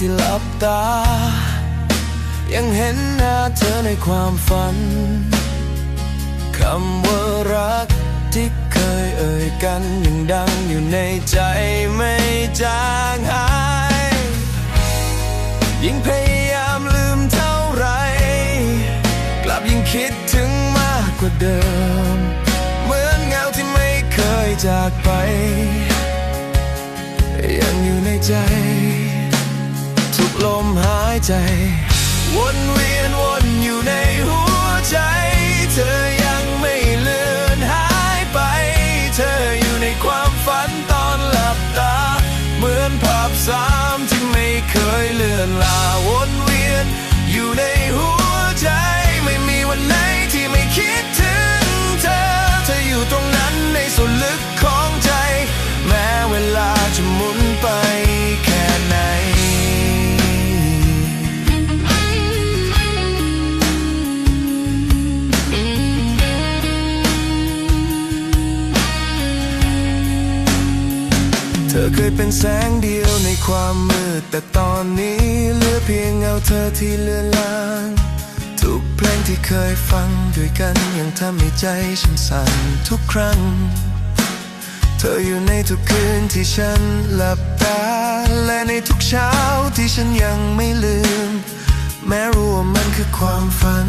ที่หลับตา ยังเห็นหน้าเธอในความฝัน คำว่ารักที่เคยเอ่ยกันยังดังอยู่ในใจไม่จางหาย ยิ่งพยายามลืมเท่าไร กลับยิ่งคิดถึงมากกว่าเดิม เหมือนเงาที่ไม่เคยจากไป ยังอยู่ในใจ ลมหายใจ วนเวียนวนอยู่ในหัวใจเธอ ธอเคยเป็นแสงเดียวในความมืด แต่ตอนนี้เหลือเพียงเงาเธอที่เลือนลาง ทุกเพลงที่เคยฟังด้วยกันยังทำให้ใจฉันสั่นทุกครั้ง เธออยู่ในทุกคืนที่ฉันหลับตา และในทุกเช้าที่ฉันยังไม่ลืม แม้รู้ว่ามันคือความฝัน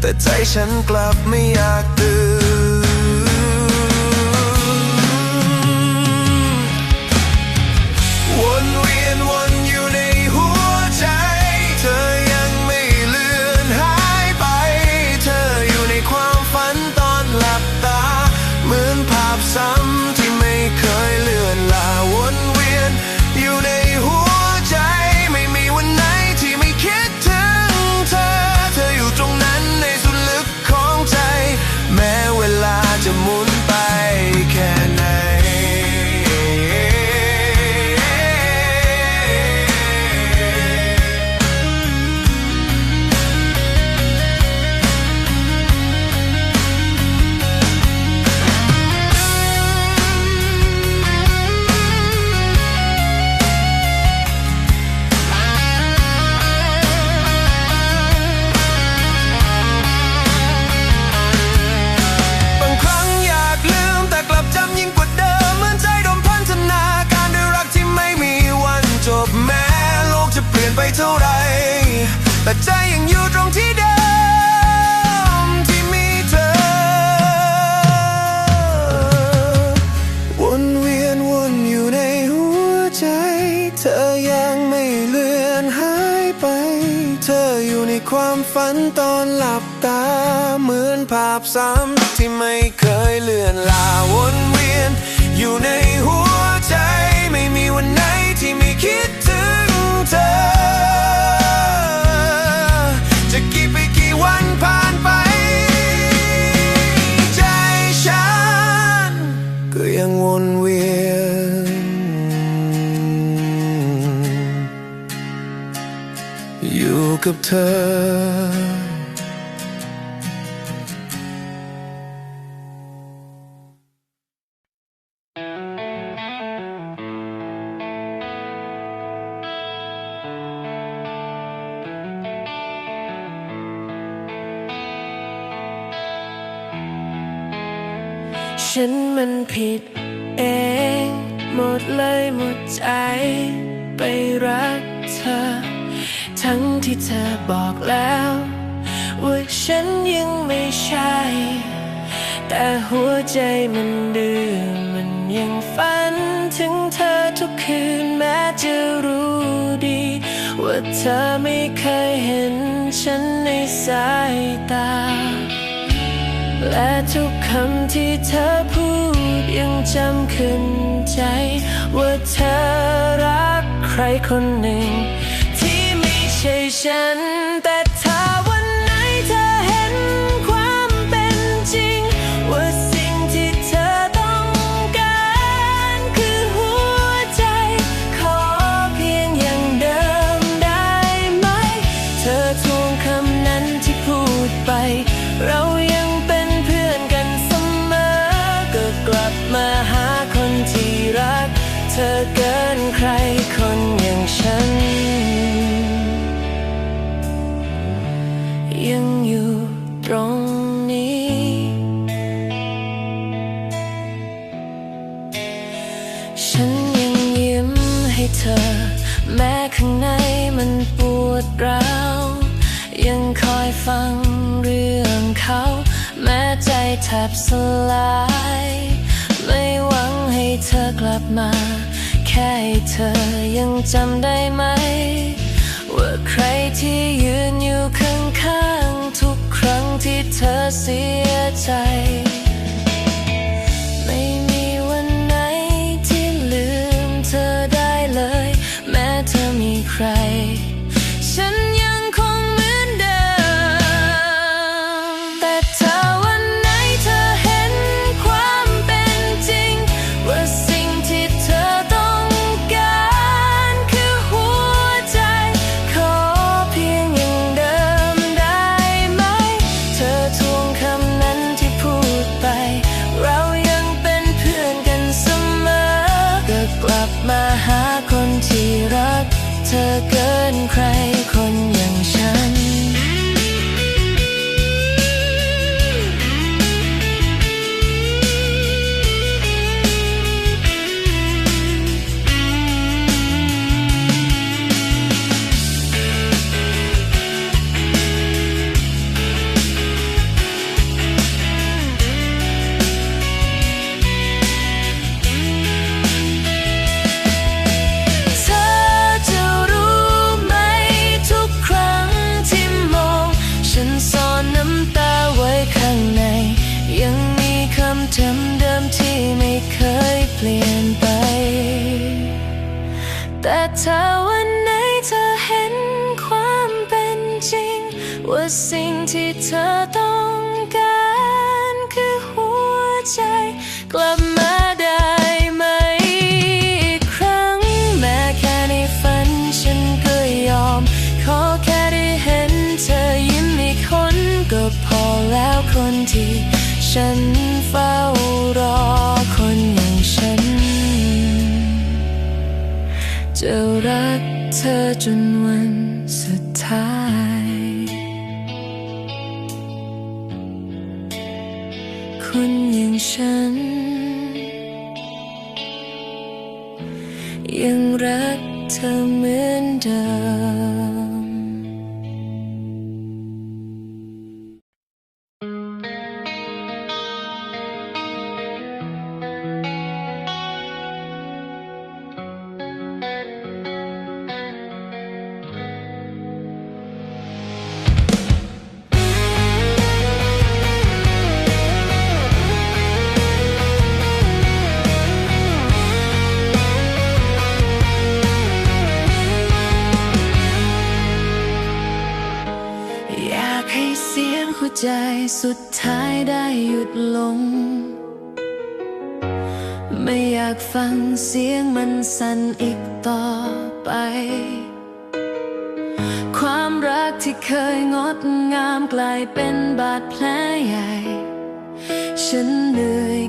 แต่ใจฉันกลับไม่อยากตื่นวน ออยู่ในความฝันตอนหลับตา เหมือนภาพซ้ำที่ไม่เคยเลือนลาวนเวียน อยู่ในหัวใจ กับเธอฉันมันผิดเอง หมดเลยหมดใจไปรัก ทั้งที่เธอบอกแล้ว ว่าฉันยังไม่ใช่ แต่หัวใจมันดื้อมันยังฝัน ถึงเธอทุกคืนแม้จะรู้ดี ว่าเธอไม่เคยเห็นฉันในสายตา และทุกคำที่เธอพูดยังจำขึ้นใจ ว่าเธอรักใครคนหนึ่ง ฉัน แต่ถ้าวันไหนเธอเห็นความเป็นจริง ว่าสิ่งที่เธอต้องการคือหัวใจ ขอเพียงอย่างเดิมได้ไหม เธอทวงคำนั้นที่พูดไป เรายังเป็นเพื่อนกันเสมอ ก็กลับมาหาคนที่รัก เธอเกินใครคนอย่างฉัน บสลาย ไม่หวังให้เธอกลับมา แค่ให้เธอยังจำได้ไหม ว่าใครที่ยืนอยู่ข้างๆ ทุกครั้งที่เธอเสียใจ ลี่ยนไป แต่ถ้าวันไหนเธอเห็นความเป็นจริง ว่าสิ่งที่เธอต้องการคือหัวใจ กลับมาได้ไหมอีกครั้ง แม้แค่ในฝันฉันก็ยอม ขอแค่ได้เห็นเธอยิ้มอีกคนก็พอแล้วคนที่ฉัน จะรักเธอจนวันสุดท้าย คนอย่างฉัน ยังรักเธอเหมือนเดิม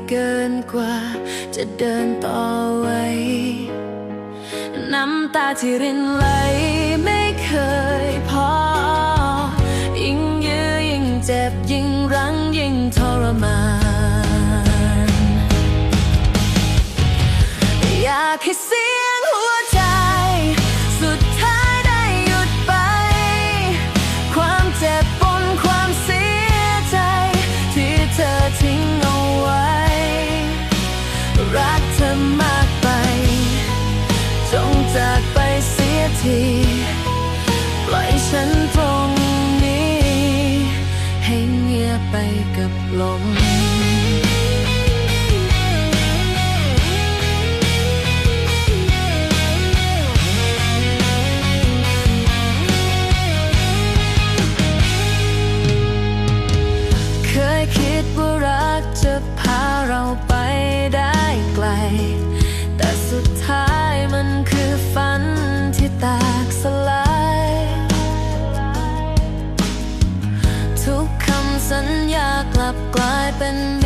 เกินกว่า จะเดินต่อไว้ น้ำตาที่รินไหลไม่เคยพอ ยิ่งยื้อยิ่งเจ็บยิ่งรั้งยิ่งทรมาน อยากให้เสีย lòng happen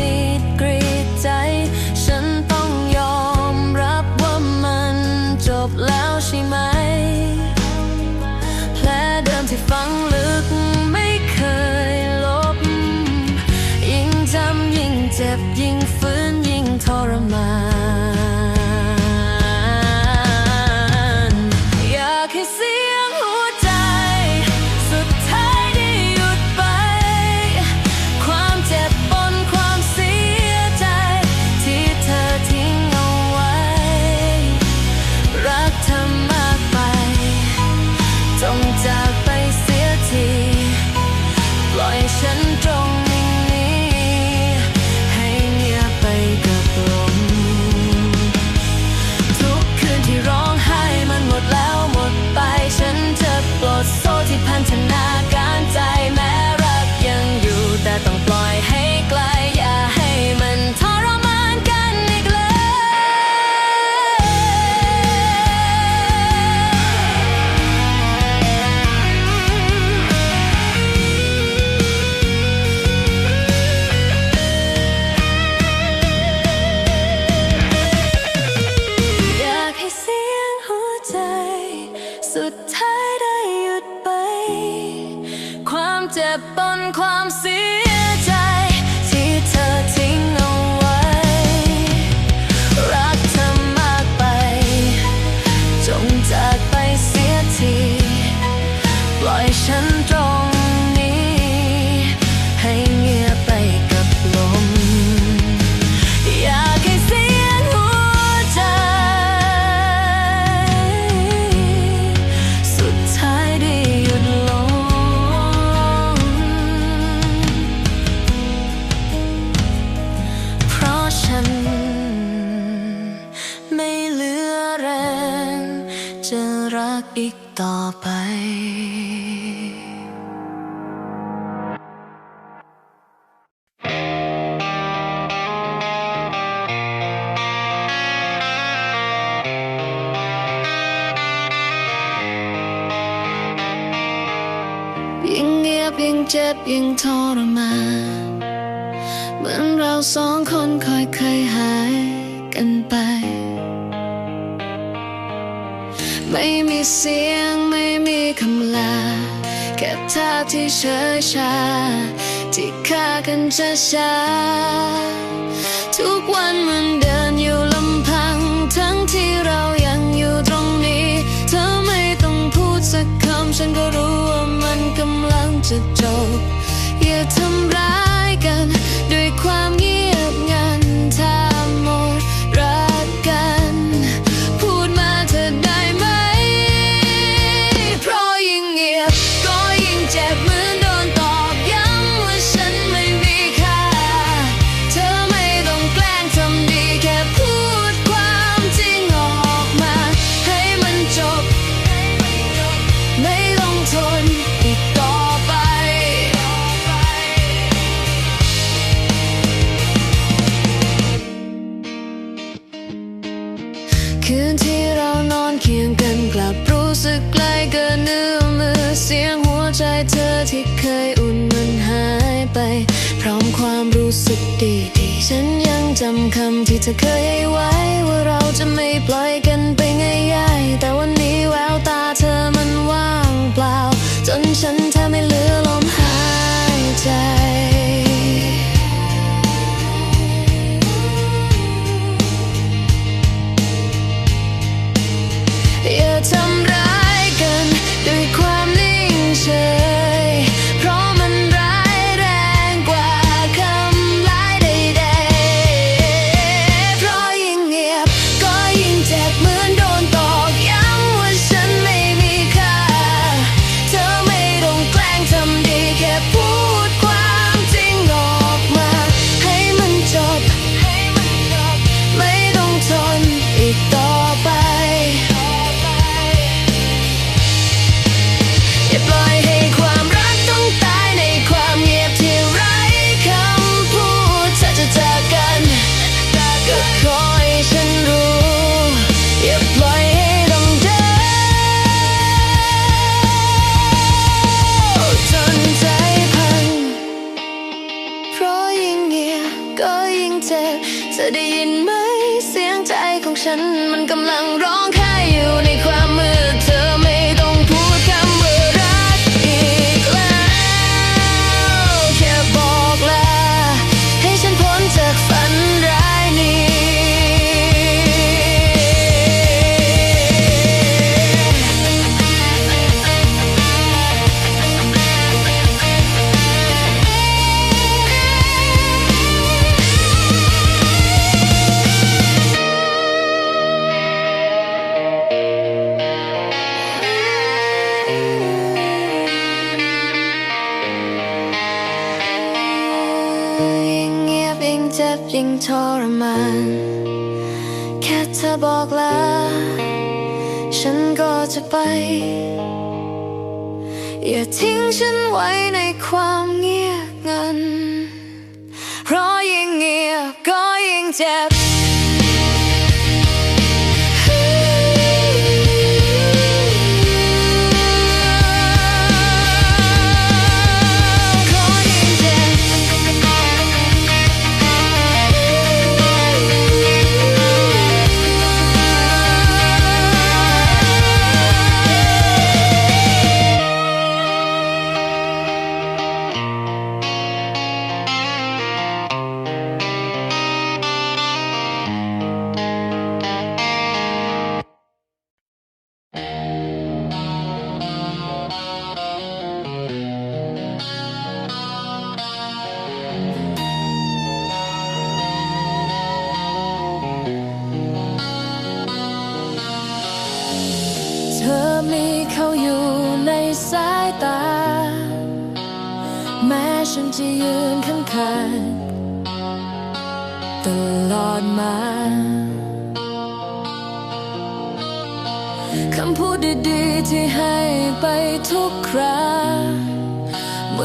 สองคนคอยเคยหายกันไป ไม่มีเสียงไม่มีคำลา แค่ท่าที่เฉยชา ที่ฆ่ากันช้าชาทุกวันมันเดินอยู่ลำพัง ทั้งที่เรายังอยู่ตรงนี้ เธอไม่ต้องพูดสักคำ ฉันก็รู้ว่ามันกำลังจะ ฉันยังจำคำที่เธอเคยให้ไว้ ว่าเราจะไม่ปล่อยกันไปง่ายๆแต่วัน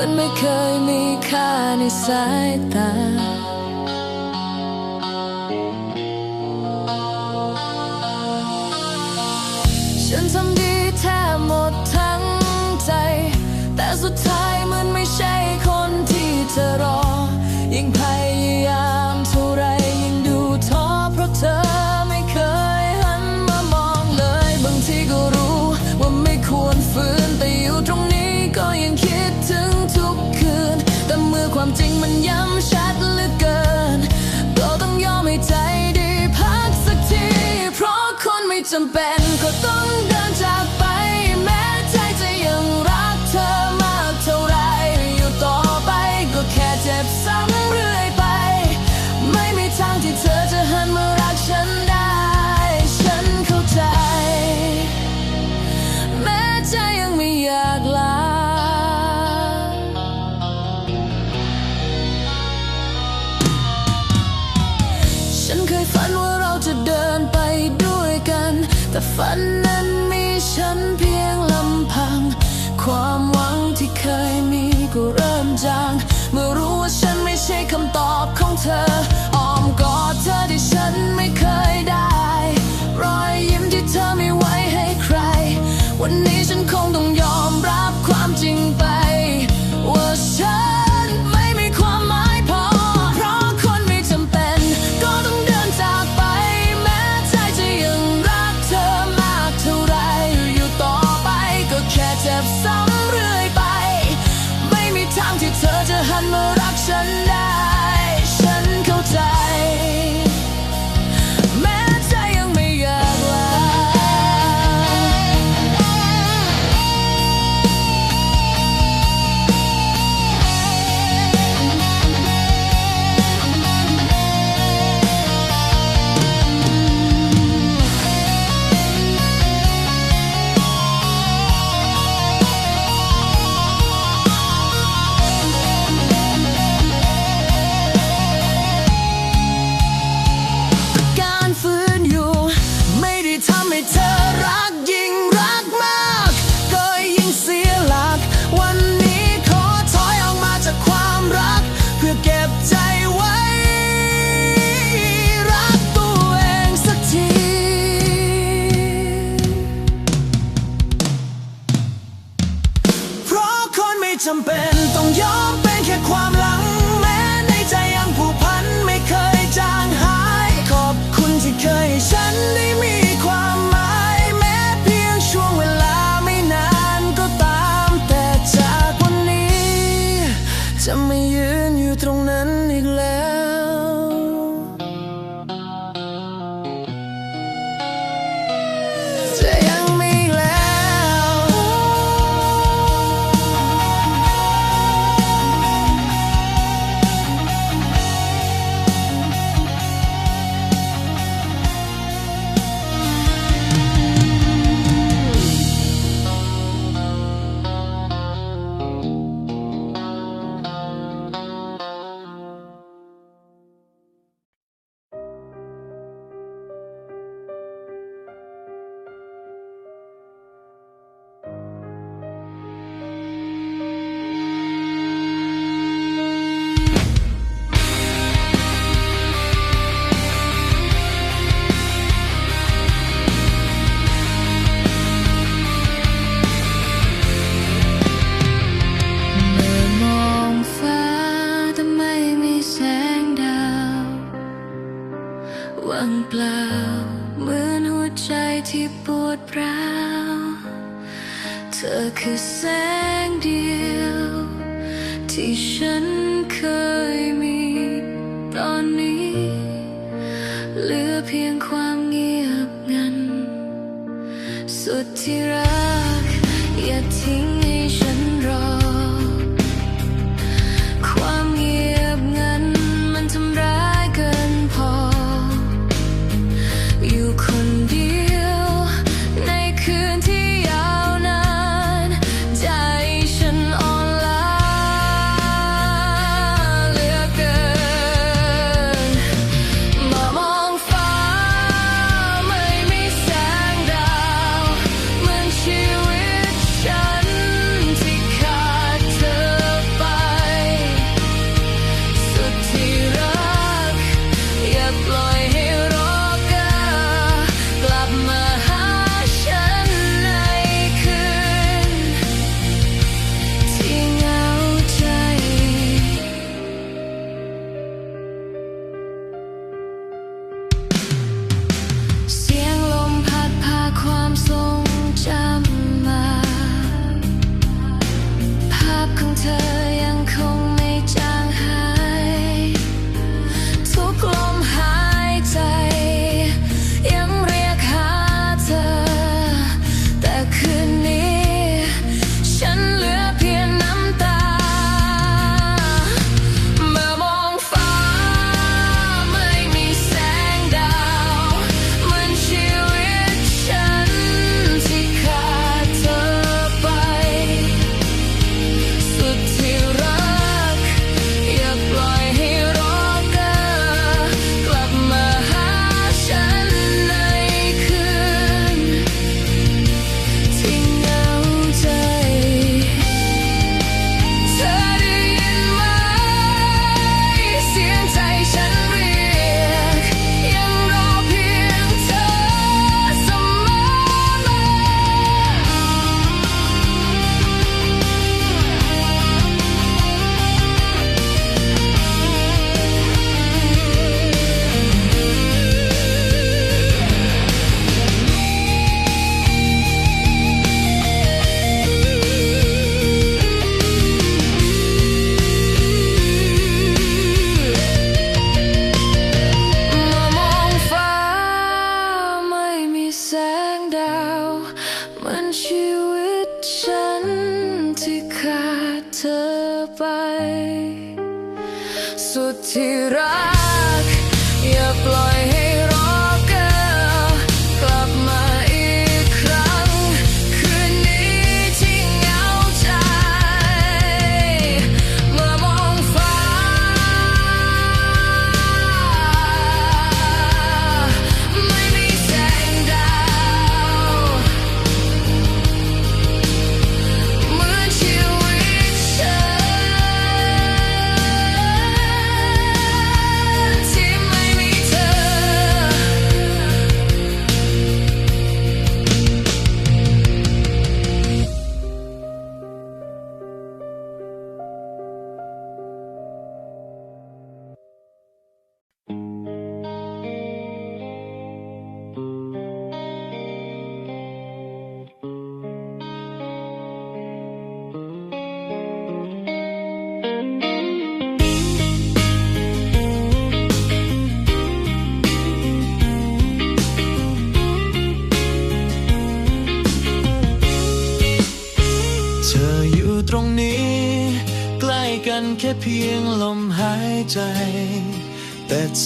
อนไม่เคยมีค่าในสายตา ฝันนั้นมีฉันเพียงลำพัง ความหวังที่เคยมีก็เริ่มจาง เมื่อรู้ว่าฉันไม่ใช่คำตอบของเธอ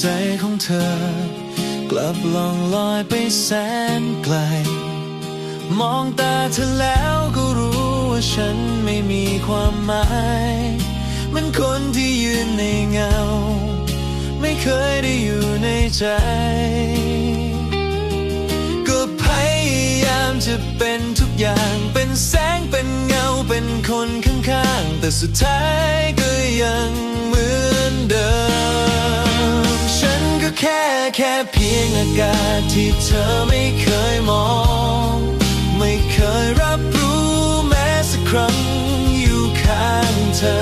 ใจของเธอ กลับล่องลอยไปแสนไกล มองตาเธอแล้วก็รู้ว่าฉันไม่มีความหมายมันคนที่ยืนในเงา ไม่เคยได้อยู่ในใจ ก็พยายามจะเป็นทุกอย่างเป็นแสงเป็นเงาเป็นคนข้างๆ แต่สุดท้ายก็ยังเหมือนเดิม แค่แค่เพียงอากาศที่เธอไม่เคยมอง ไม่เคยรับรู้แม้สักครั้งอยู่ข้างเธอ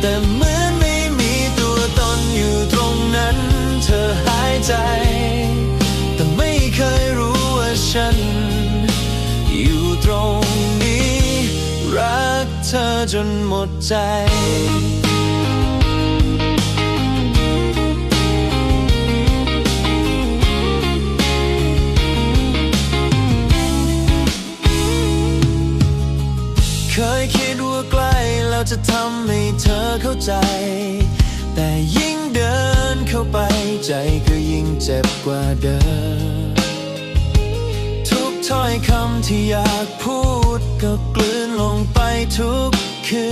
แต่เหมือนไม่มีตัวตนอยู่ตรงนั้น เธอหายใจ แต่ไม่เคยรู้ว่าฉัน อยู่ตรงนี้ รักเธอจนหมดใจ ใจ แต่ยิ่งเดินเข้าไปใจก็ยิ่งเจ็บกว่าเดิม ทุกถ้อยคำที่อยากพูดก็กลืนลงไปทุกคื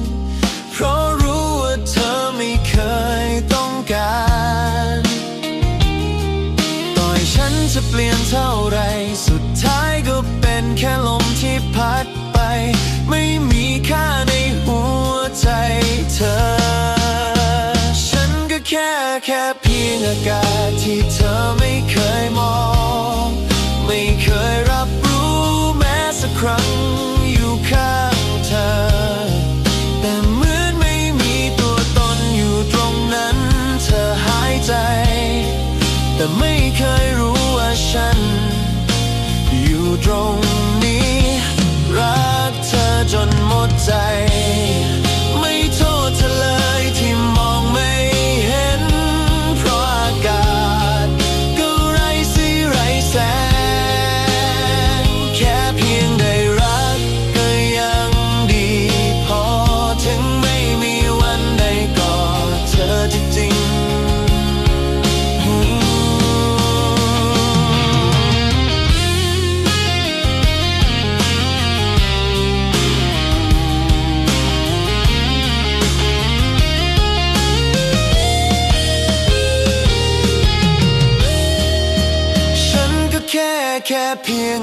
น เพราะรู้ว่าเธอไม่เคยต้องการต่อยฉันจะเปลี่ยนเท่าไรสุดท้ายก็เป็นแค่ลมที่พัดไป ไม่มีค่าใน เธอ ฉันก็แค่แค่เพียงอากาศที่เธอไม่เคยมอง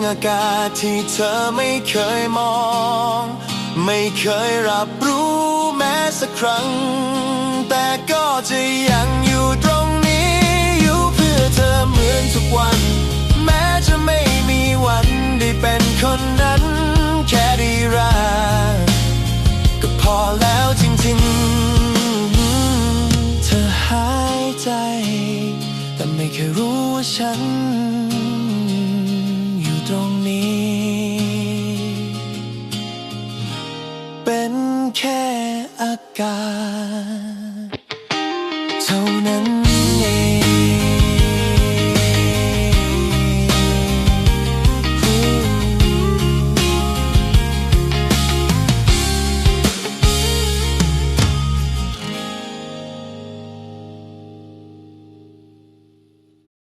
อากาศที่เธอไม่เคยมอง ไม่เคยรับรู้แม้สักครั้ง แต่ก็จะยังอยู่ตรงนี้ อยู่เพื่อเธอเหมือนทุกวัน แม้จะไม่มีวันได้เป็นคนนั้น แค่ได้รักก็พอแล้วจริงๆ เธอหายใจ แต่ไม่เคยรู้ว่าฉัน รงนี้ เป็นแค่อากาศ